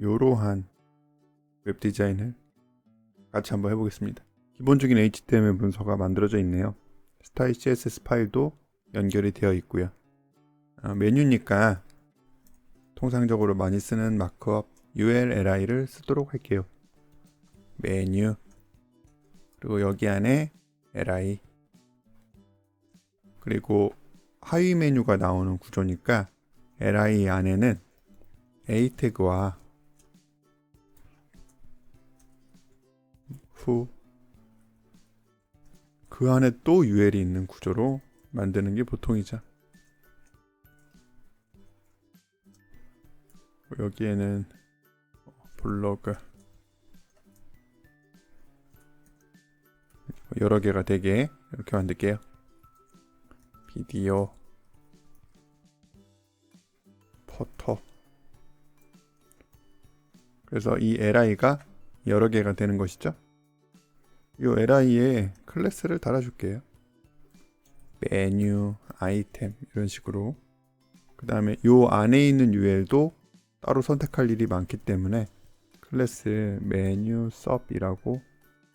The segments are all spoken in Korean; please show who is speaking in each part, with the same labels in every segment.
Speaker 1: 이러한 웹 디자인을 같이 한번 해보겠습니다. 기본적인 HTML 문서가 만들어져 있네요. 스타일 CSS 파일도 연결이 되어 있고요. 아, 메뉴니까 통상적으로 많이 쓰는 마크업 ULLI를 쓰도록 할게요. 메뉴 그리고 여기 안에 LI 그리고 하위 메뉴가 나오는 구조니까 LI 안에는 A 태그와 후 그 안에 또 UL이 있는 구조로 만드는 게 보통이죠. 여기에는 블로그 여러 개가 되게 이렇게 만들게요. 비디오 포토 그래서 이 li가 여러 개가 되는 것이죠. 이 li에 클래스를 달아줄게요. 메뉴, 아이템 이런 식으로 그 다음에 요 안에 있는 UL도 따로 선택할 일이 많기 때문에 클래스 메뉴 섭이라고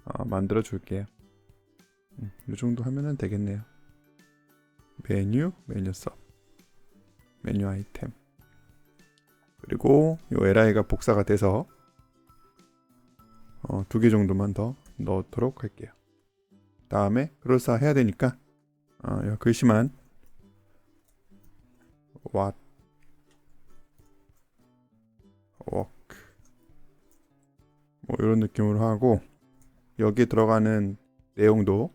Speaker 1: 어, 만들어 줄게요. 음, 이 정도 하면은 되겠네요. 메뉴, 메뉴 섭, 메뉴 아이템. 그리고 요 li가 복사가 돼서 어, 두 개 정도만 더 넣도록 할게요. 다음에 그럴싸 해야 되니까 어, 요 글씨만 what work 뭐 이런 느낌으로 하고 여기에 들어가는 내용도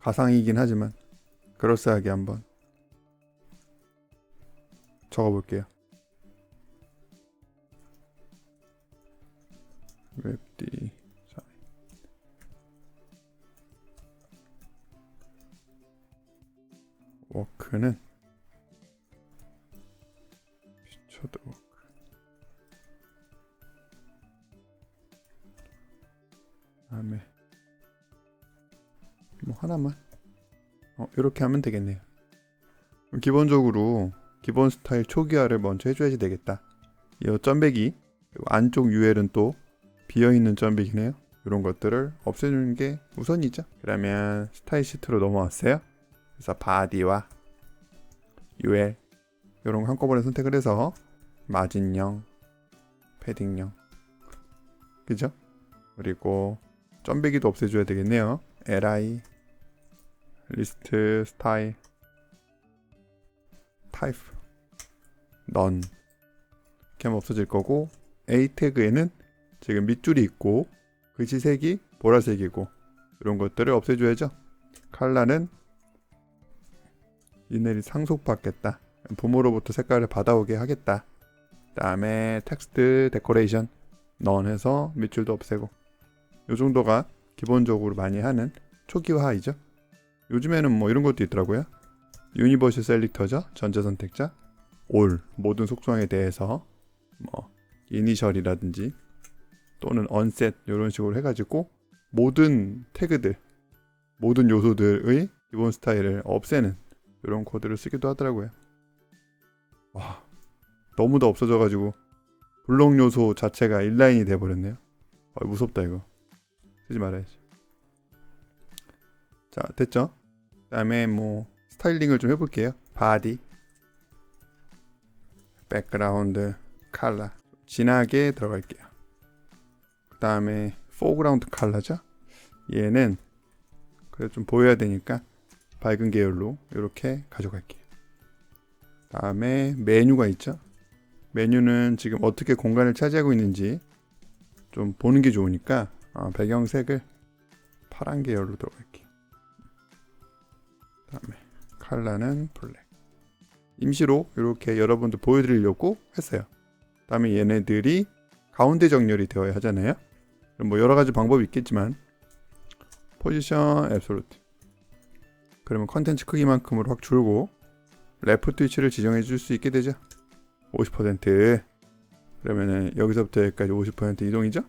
Speaker 1: 가상이긴 하지만 그럴싸하게 한번 적어볼게요. 웹 디자인 워크는 피처드 워크. 다음에 뭐 하나만? 어, 이렇게 하면 되겠네요. 기본적으로 기본 스타일 초기화를 먼저 해줘야지 되겠다. 이 점배기? 안쪽 UL은 또 비어있는 점배기네요. 이런 것들을 없애주는 게 우선이죠. 그러면 스타일 시트로 넘어왔어요. 그래서 바디와 UL 이런 거 한꺼번에 선택을 해서 마진형, 패딩형 그죠? 그리고 점배기도 없애줘야 되겠네요. li 리스트 스타일 타입 넌 이렇게 하면 없어질 거고 a 태그에는 지금 밑줄이 있고 글씨 색이 보라색이고 이런 것들을 없애줘야죠. 칼라는 이넬이 상속받겠다. 부모로부터 색깔을 받아오게 하겠다. 다음에 텍스트 데코레이션 넌 해서 밑줄도 없애고 이 정도가 기본적으로 많이 하는 초기화이죠. 요즘에는 뭐 이런 것도 있더라고요. 유니버셜 셀렉터죠. 전자 선택자. 올 모든 속성에 대해서 뭐 이니셜이라든지 또는 언셋 이런 식으로 해가지고 모든 태그들 모든 요소들의 기본 스타일을 없애는 이런 코드를 쓰기도 하더라고요. 와 너무 다 없어져가지고 블록 요소 자체가 인라인이 돼버렸네요. 아, 무섭다 이거 쓰지 말아야지. 자 됐죠? 그 다음에 뭐 스타일링을 좀 해볼게요. 바디, 백그라운드, 칼라 진하게 들어갈게요. 그 다음에 포그라운드 칼라죠. 얘는 그래 좀 보여야 되니까 밝은 계열로 이렇게 가져갈게요. 다음에 메뉴가 있죠. 메뉴는 지금 어떻게 공간을 차지하고 있는지 좀 보는 게 좋으니까 어, 배경색을 파란 계열로 들어갈게요. 다음에 칼라는 블랙. 임시로 이렇게 여러분들 보여드리려고 했어요. 다음에 얘네들이 가운데 정렬이 되어야 하잖아요. 뭐 여러 가지 방법이 있겠지만 포지션 앱솔루트 그러면 컨텐츠 크기만큼으로 확 줄고 레프트 위치를 지정해 줄 수 있게 되죠. 50% 그러면은 여기서부터 여기까지 50% 이동이죠.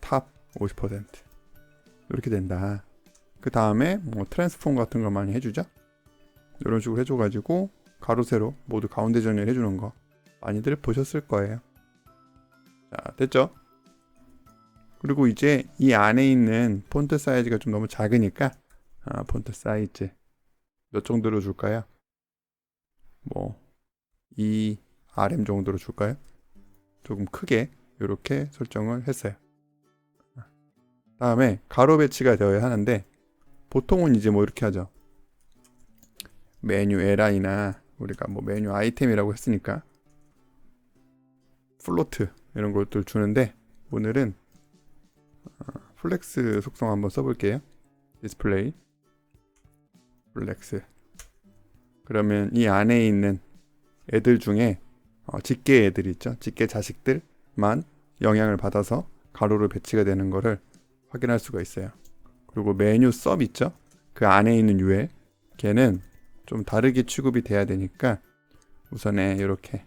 Speaker 1: 탑 50% 이렇게 된다. 그 다음에 뭐 트랜스폼 같은 거 많이 해주죠. 이런 식으로 해줘가지고 가로 세로 모두 가운데 정렬 해주는 거. 많이들 보셨을 거예요. 자, 됐죠? 그리고 이제 이 안에 있는 폰트 사이즈가 좀 너무 작으니까 아, 폰트 사이즈 몇 정도로 줄까요? 뭐 2 RM 정도로 줄까요? 조금 크게 이렇게 설정을 했어요. 다음에 가로 배치가 되어야 하는데 보통은 이제 뭐 이렇게 하죠. 메뉴 LI나 우리가 뭐 메뉴 아이템이라고 했으니까 플로트 이런 것들 주는데 오늘은 어, 플렉스 속성 한번 써볼게요. 디스플레이 플렉스 그러면 이 안에 있는 애들 중에 어, 직계 애들 있죠. 직계 자식들만 영향을 받아서 가로로 배치가 되는 거를 확인할 수가 있어요. 그리고 메뉴 섭 있죠. 그 안에 있는 UL 걔는 좀 다르게 취급이 돼야 되니까 우선에 이렇게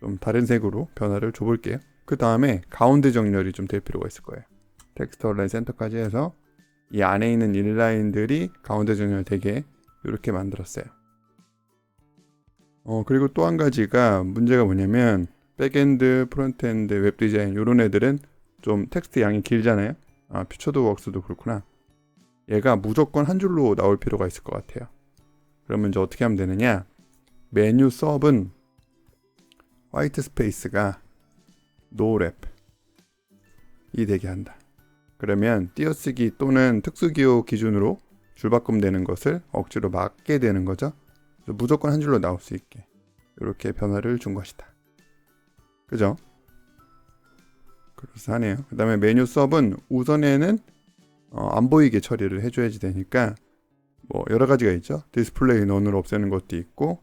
Speaker 1: 좀 다른 색으로 변화를 줘볼게요. 그 다음에 가운데 정렬이 좀 될 필요가 있을 거예요. 텍스트 얼라인 센터까지 해서 이 안에 있는 인라인들이 가운데 정렬되게 이렇게 만들었어요. 어 그리고 또 한 가지가 문제가 뭐냐면 백엔드, 프론트엔드, 웹 디자인 이런 애들은 좀 텍스트 양이 길잖아요. 아 퓨처드 웍스도 그렇구나. 얘가 무조건 한 줄로 나올 필요가 있을 것 같아요. 그러면 이제 어떻게 하면 되느냐? 메뉴 서브는 화이트 스페이스가 노랩 이 되게 한다. 그러면 띄어쓰기 또는 특수기호 기준으로 줄바꿈되는 것을 억지로 막게 되는 거죠. 그래서 무조건 한 줄로 나올 수 있게 이렇게 변화를 준 것이다. 그죠? 그럴싸하네요. 그 다음에 메뉴 서브는 우선에는 어, 안 보이게 처리를 해줘야지 되니까 뭐 여러 가지가 있죠. 디스플레이 넌으로 없애는 것도 있고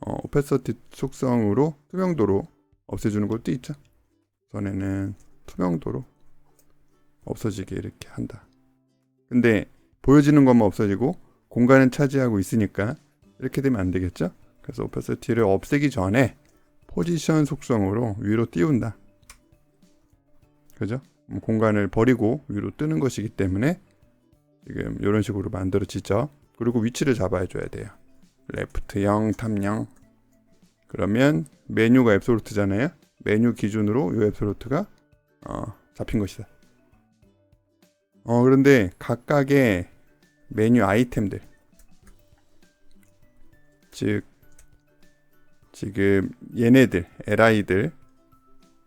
Speaker 1: 어, 오페서티 속성으로 투명도로 없애주는 것도 있죠. 우선에는 투명도로 없어지게 이렇게 한다. 근데 보여지는 것만 없어지고 공간은 차지하고 있으니까 이렇게 되면 안 되겠죠? 그래서 오페서티를 없애기 전에 포지션 속성으로 위로 띄운다. 그죠? 뭐 공간을 버리고 위로 뜨는 것이기 때문에 지금 이런 식으로 만들어지죠. 그리고 위치를 잡아야 줘야 돼요. 레프트 0, 탑 0. 그러면 메뉴가 앱솔루트잖아요. 메뉴 기준으로 이 앱솔루트가 어, 잡힌 것이다. 어, 그런데 각각의 메뉴 아이템들 즉 지금 얘네들 LI들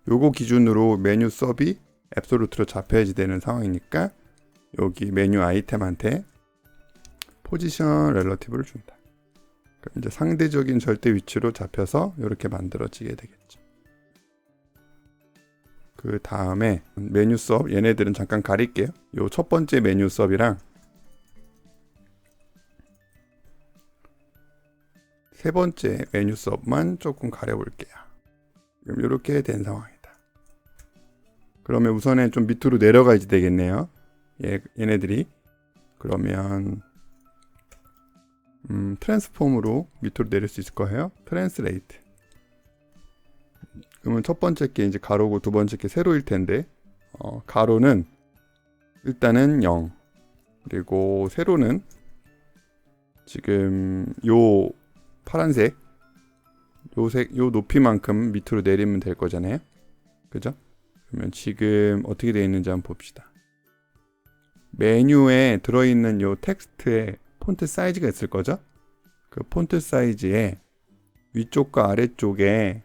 Speaker 1: 요거 기준으로 메뉴 서비 앱솔루트로 잡혀야지 되는 상황이니까 여기 메뉴 아이템한테 포지션 렐러티브를 준다. 그럼 이제 상대적인 절대 위치로 잡혀서 이렇게 만들어지게 되겠죠. 그 다음에 메뉴 수업 얘네들은 잠깐 가릴게요. 요 첫 번째 메뉴 수업이랑 세 번째 메뉴 수업만 조금 가려볼게요. 지금 이렇게 된 상황이다. 그러면 우선은 좀 밑으로 내려가야지 되겠네요. 얘, 얘네들이 그러면 음, 트랜스폼으로 밑으로 내릴 수 있을 거예요. 트랜스레이트. 그러면 첫 번째 게 이제 가로고 두 번째 게 세로일 텐데 어, 가로는 일단은 0 그리고 세로는 지금 요 파란색 요색 요 높이만큼 밑으로 내리면 될 거잖아요. 그죠? 그러면 지금 어떻게 되어 있는지 한번 봅시다. 메뉴에 들어있는 요 텍스트에 폰트 사이즈가 있을 거죠? 그 폰트 사이즈에 위쪽과 아래쪽에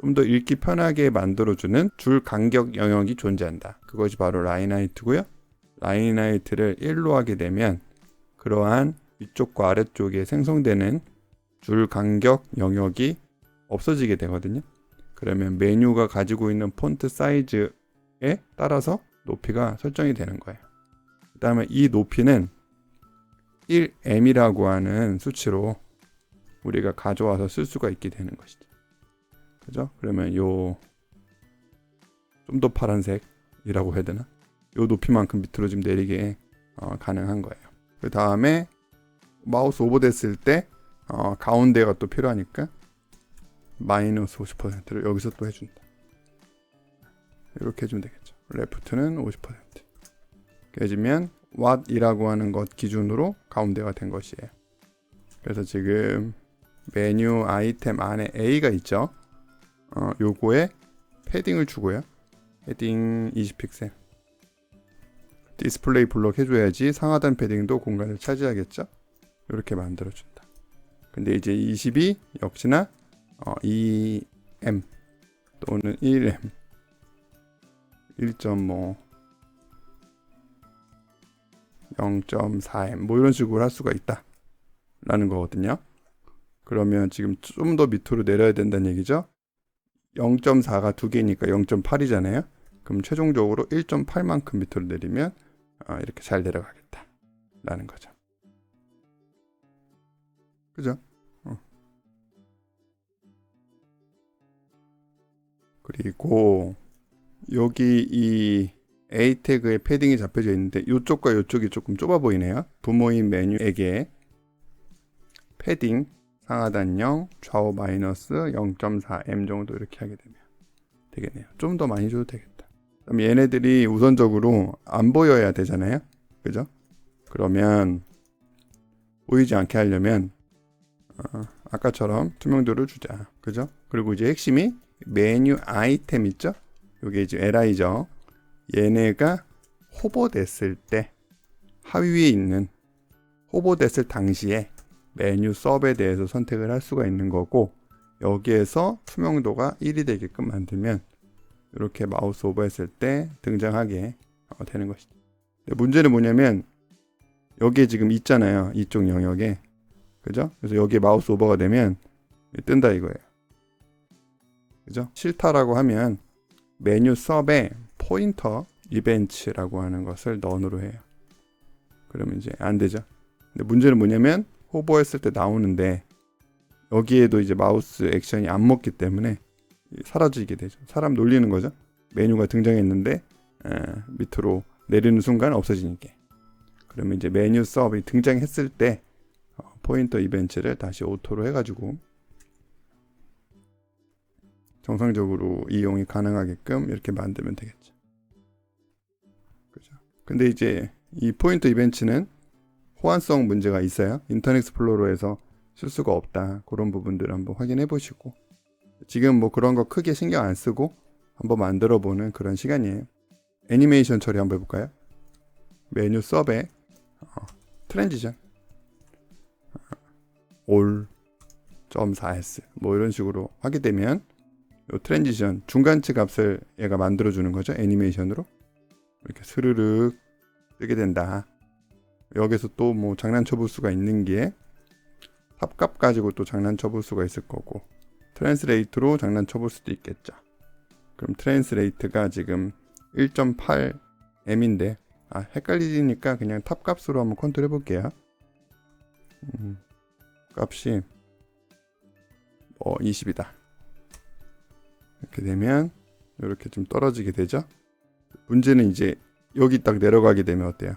Speaker 1: 좀 더 읽기 편하게 만들어주는 줄 간격 영역이 존재한다. 그것이 바로 라인 하이트고요. 라인 하이트를 1로 하게 되면 그러한 위쪽과 아래쪽에 생성되는 줄 간격 영역이 없어지게 되거든요. 그러면 메뉴가 가지고 있는 폰트 사이즈에 따라서 높이가 설정이 되는 거예요. 그 다음에 이 높이는 1m이라고 하는 수치로 우리가 가져와서 쓸 수가 있게 되는 것이죠. 그죠? 그러면 요 좀 더 파란색이라고 해야 되나? 요 높이만큼 밑으로 좀 내리게 어, 가능한 거예요. 그 다음에 마우스 오버됐을 때 어, 가운데가 또 필요하니까 마이너스 50%를 여기서 또 해준다. 이렇게 해주면 되겠죠. 레프트는 50%. 이렇게 해주면 what이라고 하는 것 기준으로 가운데가 된 것이에요. 그래서 지금 메뉴 아이템 안에 A가 있죠. 어, 요거에 패딩을 주고요. 패딩 20픽셀. 디스플레이 블록 해줘야지 상하단 패딩도 공간을 차지하겠죠. 이렇게 만들어준다. 근데 이제 20이 역시나 어, 2M 또는 1M 1.5 0.4M 뭐 이런 식으로 할 수가 있다 라는 거거든요 그러면 지금 좀 더 밑으로 내려야 된다는 얘기죠 0.4가 두 개니까 0.8이잖아요 그럼 최종적으로 1.8만큼 밑으로 내리면 어, 이렇게 잘 내려가겠다 라는 거죠 그죠? 어. 그리고 여기 이 A 태그에 패딩이 잡혀져 있는데 이쪽과 이쪽이 조금 좁아 보이네요. 부모인 메뉴에게 패딩 상하단 0, 좌우 마이너스 0.4m 정도 이렇게 하게 되면 되겠네요. 좀 더 많이 줘도 되겠다. 그럼 얘네들이 우선적으로 안 보여야 되잖아요. 그죠? 그러면 보이지 않게 하려면 어, 아까처럼 투명도를 주자. 그죠? 그리고 이제 핵심이 메뉴 아이템 있죠? 요게 이제 LI죠. 얘네가 호버됐을 때 하위에 있는 호버됐을 당시에 메뉴 서브에 대해서 선택을 할 수가 있는 거고 여기에서 투명도가 1이 되게끔 만들면 이렇게 마우스 오버했을 때 등장하게 어, 되는 것이죠. 문제는 뭐냐면 여기에 지금 있잖아요. 이쪽 영역에 그죠? 그래서 여기에 마우스 오버가 되면 뜬다 이거예요. 그죠? 싫다라고 하면 메뉴 서브에 포인터 이벤트라고 하는 것을 넌으로 해요. 그러면 이제 안 되죠. 근데 문제는 뭐냐면 호버했을 때 나오는데 여기에도 이제 마우스 액션이 안 먹기 때문에 사라지게 되죠. 사람 놀리는 거죠. 메뉴가 등장했는데 에, 밑으로 내리는 순간 없어지니까. 그러면 이제 메뉴 서브이 등장했을 때 어, 포인터 이벤트를 다시 오토로 해가지고 정상적으로 이용이 가능하게끔 이렇게 만들면 되겠죠. 그죠. 근데 이제 이 포인터 이벤트는 호환성 문제가 있어요. 인터넷 익스플로러에서 쓸 수가 없다. 그런 부분들 한번 확인해 보시고 지금 뭐 그런 거 크게 신경 안 쓰고 한번 만들어 보는 그런 시간이에요. 애니메이션 처리 한번 해볼까요? 메뉴 서브에 어, 트랜지션 올 4s 뭐 이런 식으로 하게 되면 요 트랜지션 중간치 값을 얘가 만들어 주는 거죠 애니메이션으로 이렇게 스르륵 뜨게 된다 여기서 또 뭐 장난쳐 볼 수가 있는 게 탑값 가지고 또 장난쳐 볼 수가 있을 거고 트랜스레이트로 장난쳐 볼 수도 있겠죠 그럼 트랜스레이트가 지금 1.8m인데 아 헷갈리니까 그냥 탑값으로 한번 컨트롤 해볼게요 음, 값이 뭐 20이다 이렇게 되면 이렇게 좀 떨어지게 되죠. 문제는 이제 여기 딱 내려가게 되면 어때요?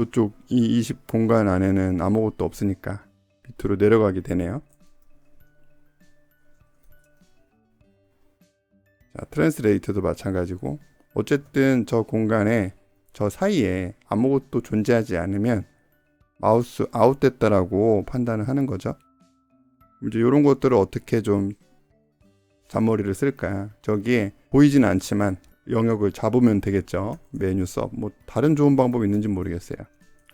Speaker 1: 이쪽 이 20 공간 안에는 아무것도 없으니까 밑으로 내려가게 되네요. 자, 트랜스레이트도 마찬가지고 어쨌든 저 공간에 저 사이에 아무것도 존재하지 않으면 마우스 아웃됐다라고 판단을 하는 거죠. 이제 이런 것들을 어떻게 좀 잔머리를 쓸까? 저기에 보이진 않지만 영역을 잡으면 되겠죠. 메뉴 섭. 뭐 다른 좋은 방법이 있는지 모르겠어요.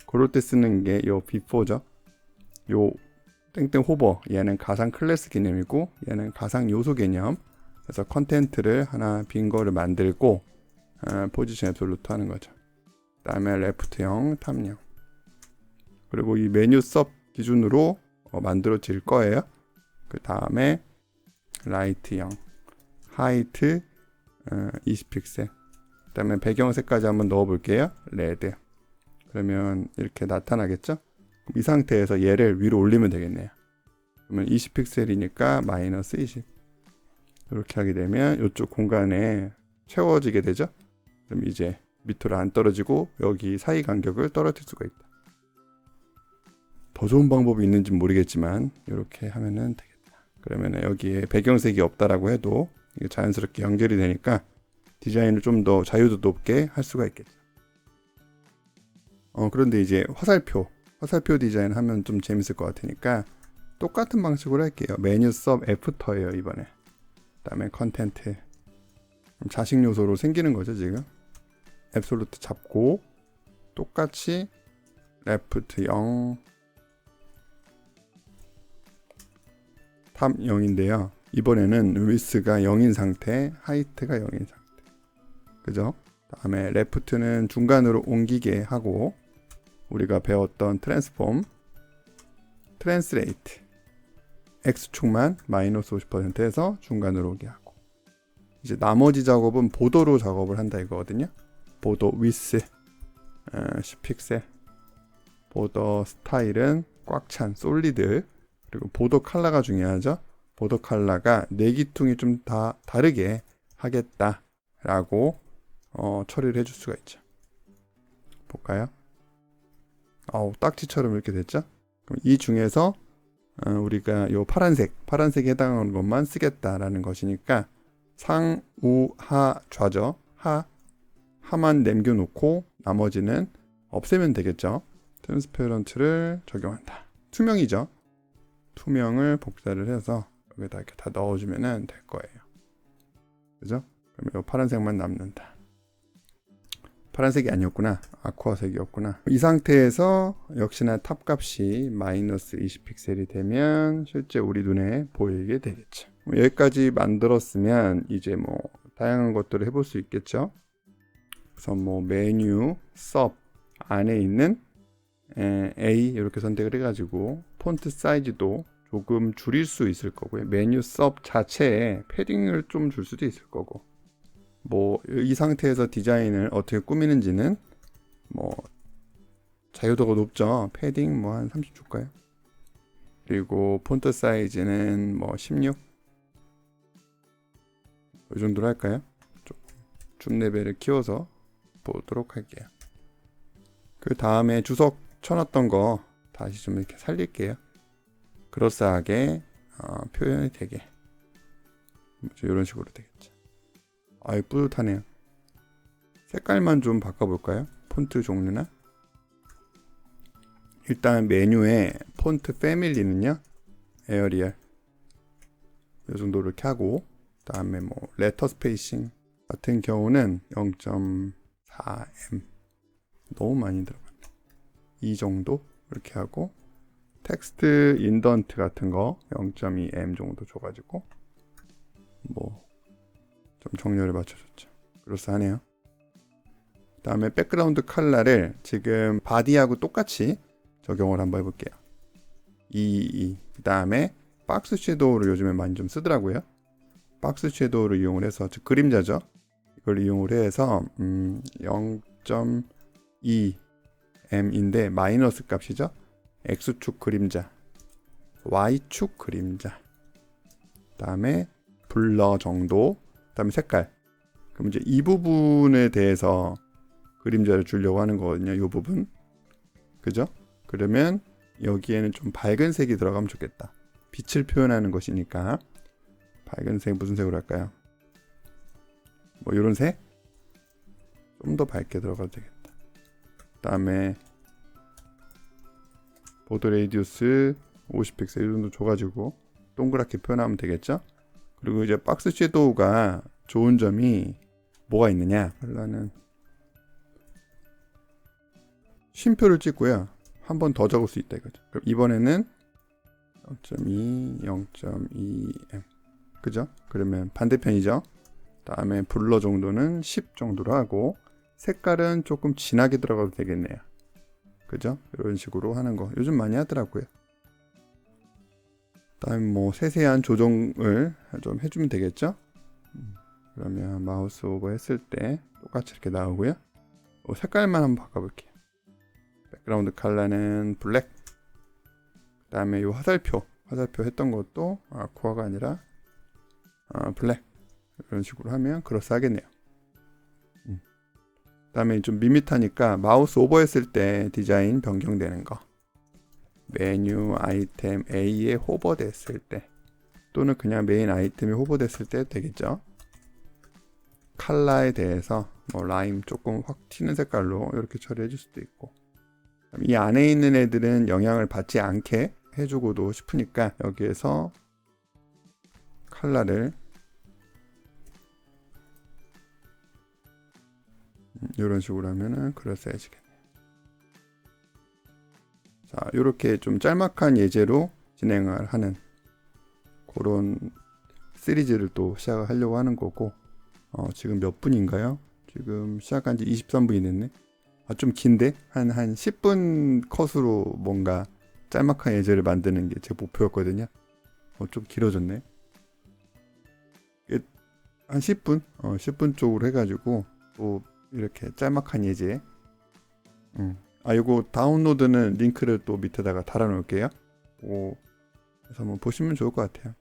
Speaker 1: 그럴 때 쓰는 게 요 비포죠. 요 땡땡 호버. 얘는 가상 클래스 개념이고 얘는 가상 요소 개념. 그래서 컨텐트를 하나 빈 거를 만들고 어, 포지션 앱솔루트 하는 거죠. 그다음에 레프트형, 탑형. 그리고 이 메뉴 섭 기준으로 어, 만들어질 거예요. 그 다음에 라이트형, 하이트 어, 20픽셀. 그 다음에 배경색까지 한번 넣어 볼게요. 레드. 그러면 이렇게 나타나겠죠? 이 상태에서 얘를 위로 올리면 되겠네요. 그러면 20픽셀이니까 마이너스 20. 이렇게 하게 되면 이쪽 공간에 채워지게 되죠? 그럼 이제 밑으로 안 떨어지고 여기 사이 간격을 떨어뜨릴 수가 있다. 더 좋은 방법이 있는지 모르겠지만 이렇게 하면은 되겠다. 그러면 여기에 배경색이 없다라고 해도 이게 자연스럽게 연결이 되니까 디자인을 좀 더 자유도 높게 할 수가 있겠죠. 어, 그런데 이제 화살표, 화살표 디자인 하면 좀 재밌을 것 같으니까 똑같은 방식으로 할게요. 메뉴 섭 애프터예요, 이번에. 그다음에 컨텐트 자식 요소로 생기는 거죠 지금 앱솔루트 잡고 똑같이 레프트 0 탑 0인데요 이번에는 위스가 0인 상태 하이트가 0인 상태. 그죠? 다음에 레프트는 중간으로 옮기게 하고 우리가 배웠던 트랜스폼 트랜스레이트. X축만 마이너스 50%에서 중간으로 오게 하고. 이제 나머지 작업은 보도로 작업을 한다 이거거든요. 보도 위스 어, 10픽셀. 보더 스타일은 꽉 찬 솔리드. 그리고 보도 컬러가 중요하죠 컬러가 내기퉁이 좀 다 다르게 하겠다라고 어, 처리를 해줄 수가 있죠. 볼까요? 아우 딱지처럼 이렇게 됐죠? 그럼 이 중에서 어, 우리가 요 파란색 파란색에 해당하는 것만 쓰겠다라는 것이니까 상 우 하 좌죠 하 하만 남겨놓고 나머지는 없애면 되겠죠? 트랜스페런트를 적용한다. 투명이죠? 투명을 복사를 해서 여기다 이렇게 다 넣어주면 될 거예요. 그죠? 그럼 요 파란색만 남는다. 파란색이 아니었구나. 아쿠아색이었구나. 이 상태에서 역시나 탑 값이 마이너스 20픽셀이 되면 실제 우리 눈에 보이게 되겠죠. 뭐 여기까지 만들었으면 이제 뭐 다양한 것들을 해볼 수 있겠죠? 우선 뭐 메뉴 섭 안에 있는 에, A 이렇게 선택을 해가지고 폰트 사이즈도 조금 줄일 수 있을 거고요 메뉴 섭 자체에 패딩을 좀 줄 수도 있을 거고 뭐 이 상태에서 디자인을 어떻게 꾸미는지는 뭐 자유도가 높죠. 패딩 뭐 한 30 줄까요? 그리고 폰트 사이즈는 뭐 16. 이 정도로 할까요? 줌 레벨을 키워서 보도록 할게요. 그 다음에 주석 쳐놨던 거 다시 좀 이렇게 살릴게요. 그럴싸하게 어, 표현이 되게 이런 식으로 되겠죠. 아이 뿌듯하네요. 색깔만 좀 바꿔볼까요? 폰트 종류나 일단 메뉴에 폰트 패밀리는요 에어리얼 이 정도 이렇게 하고 다음에 뭐 레터 스페이싱 같은 경우는 0.4m 너무 많이 들어갔네 이 정도 이렇게 하고 텍스트 인던트 같은 거 0.2m 정도 줘가지고 뭐 좀 정렬을 맞춰줬죠. 그럴싸하네요. 다음에 백그라운드 컬러를 지금 바디하고 똑같이 적용을 한번 해볼게요. 이, 이. 그 다음에 박스 섀도우를 요즘에 많이 좀 쓰더라고요. 박스 섀도우를 이용을 해서 즉 그림자죠. 이걸 이용을 해서 음, 0.2m인데 마이너스 값이죠. X축 그림자, y축 그림자. 다음에 블러 정도 그다음에 색깔. 그럼 이제 이 부분에 대해서 그림자를 주려고 하는 거거든요. 이 부분. 그죠? 그러면 여기에는 좀 밝은 색이 들어가면 좋겠다. 빛을 표현하는 것이니까 밝은 색 무슨 색으로 할까요? 뭐 이런 색? 좀 더 밝게 들어가도 되겠다. 그다음에 보드 레이디우스 50픽셀 이 정도 줘가지고 동그랗게 표현하면 되겠죠? 그리고 이제 박스 섀도우가 좋은 점이 뭐가 있느냐? 컬러는 쉼표를 찍고요. 한 번 더 적을 수 있다 이거죠. 그럼 이번에는 0.2, 0.2m. 그죠? 그러면 반대편이죠. 다음에 블러 정도는 10 정도로 하고 색깔은 조금 진하게 들어가도 되겠네요. 그죠? 이런 식으로 하는 거 요즘 많이 하더라고요. 다음에 뭐 세세한 조정을 좀 해주면 되겠죠? 그러면 마우스 오버 했을 때 똑같이 이렇게 나오고요. 어, 색깔만 한번 바꿔볼게요. 백그라운드 컬러는 블랙. 그 다음에 이 화살표, 화살표 했던 것도 아쿠아가 아니라 어, 블랙. 이런 식으로 하면 그럴싸하겠네요. 다음에 좀 밋밋하니까 마우스 오버 했을 때 디자인 변경되는 거. 메뉴 아이템 A에 호버됐을 때 또는 그냥 메인 아이템이 호버됐을 때 되겠죠. 칼라에 대해서 뭐 라임 조금 확 튀는 색깔로 이렇게 처리해 줄 수도 있고 이 안에 있는 애들은 영향을 받지 않게 해주고도 싶으니까 여기에서 칼라를 이런 식으로 하면은 그럴싸해지겠네. 자, 이렇게 좀 짤막한 예제로 진행을 하는 그런 시리즈를 또 시작을 하려고 하는 거고, 어, 지금 몇 분인가요? 지금 시작한 지 23분이 됐네. 아, 좀 긴데? 한, 한 10분 컷으로 뭔가 짤막한 예제를 만드는 게 제 목표였거든요. 어, 좀 길어졌네. 이게 한 10분? 어, 10분 쪽으로 해가지고, 또 이렇게 짤막한 예제. 음. 아, 이거 다운로드는 링크를 또 밑에다가 달아놓을게요. 오, 그래서 한번 보시면 좋을 것 같아요.